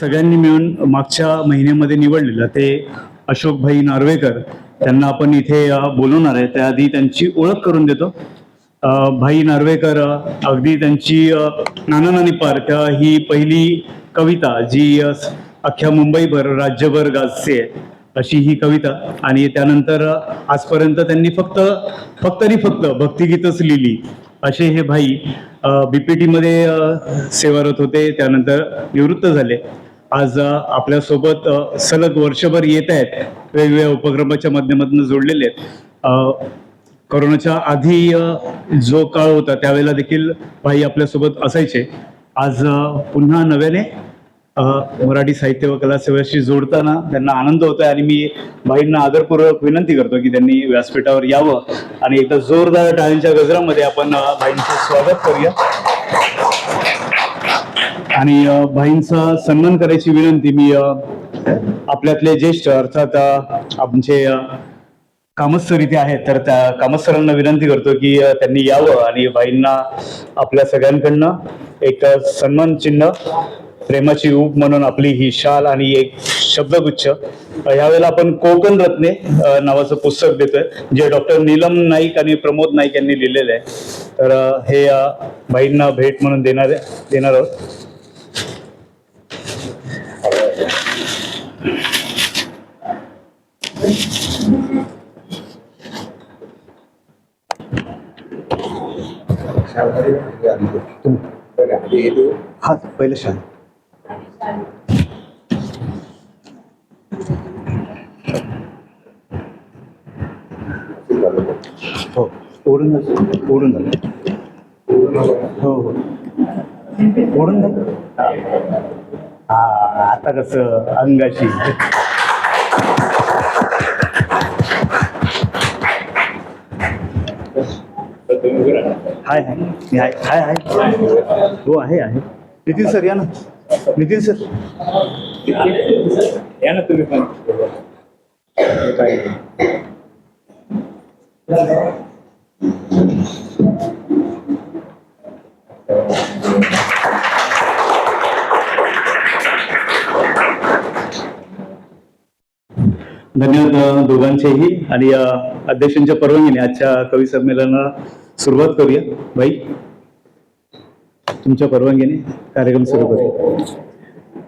सगळ्यांनी मिळून मागच्या महिन्यामध्ये निवडलेलं ते अशोकभाई नार्वेकर त्यांना आपण इथे बोलवणार आहे. त्याआधी त्यांची ओळख करून देतो. भाई नार्वेकर अगदी त्यांची नाना नानी पार्क ही पहिली कविता जी अख्ख्या मुंबईभर राज्यभर गाजते अशी ही कविता. आणि त्यानंतर आजपर्यंत त्यांनी फक्त फक्त आणि फक्त भक्तिगीतच लिहिली. असे हे भाई बीपीटी मध्ये सेवारत होते. त्यानंतर निवृत्त झाले. आज आपल्यासोबत सलग वर्षभर येत आहेत वेगवेगळ्या उपक्रमाच्या माध्यमातून जोडलेले आहेत. अ, कोरोनाच्या आधी जो काळ होता त्यावेळेला देखील भाई आपल्यासोबत असायचे. आज पुन्हा नव्याने मराठी साहित्य व कला सेवाशी जोडताना त्यांना आनंद होतोय आणि मी भाईंना आदरपूर्वक विनंती करतो की त्यांनी व्यासपीठावर यावं. आणि एकदा जोरदार टाळ्यांच्या गजरामध्ये आपण भाईंचं स्वागत करूया. आणि अ, भाईंचा सन्मान करायची विनंती मी आपल्यातले ज्येष्ठ अर्थात आमचे कामस्तर इथे आहेत तर त्या कामस्तरांना विनंती करतो की त्यांनी यावं आणि बाईंना आपल्या सगळ्यांकडनं एक सन्मान चिन्ह प्रेमाची ऊब म्हणून आपली ही शाल आणि एक शब्दगुच्छ. अ, यावेळेला आपण कोकण रत्ने नावाचं पुस्तक देतोय जे डॉक्टर नीलम नाईक आणि प्रमोद नाईक यांनी लिहिलेलं आहे. तर हे बाईंना भाईंना भेट म्हणून देणार देणार आहोत. हा पहिले शाल हो ओढून ओढून झालं हो हो. ओढून झालं हा आता कसं? अंगाशी. हाय हाय. हाय हाय हो आहे आहे. नितीन सर या ना. नितीन सर. या ना तुम्ही पण. धन्यवाद दोघांचेही आणि अ, अध्यक्षांच्या परवानगीने आजच्या कवी संमेलनाला सुरुवात करूया. भाई तुमच्या परवानगीने कार्यक्रम सुरू करूया.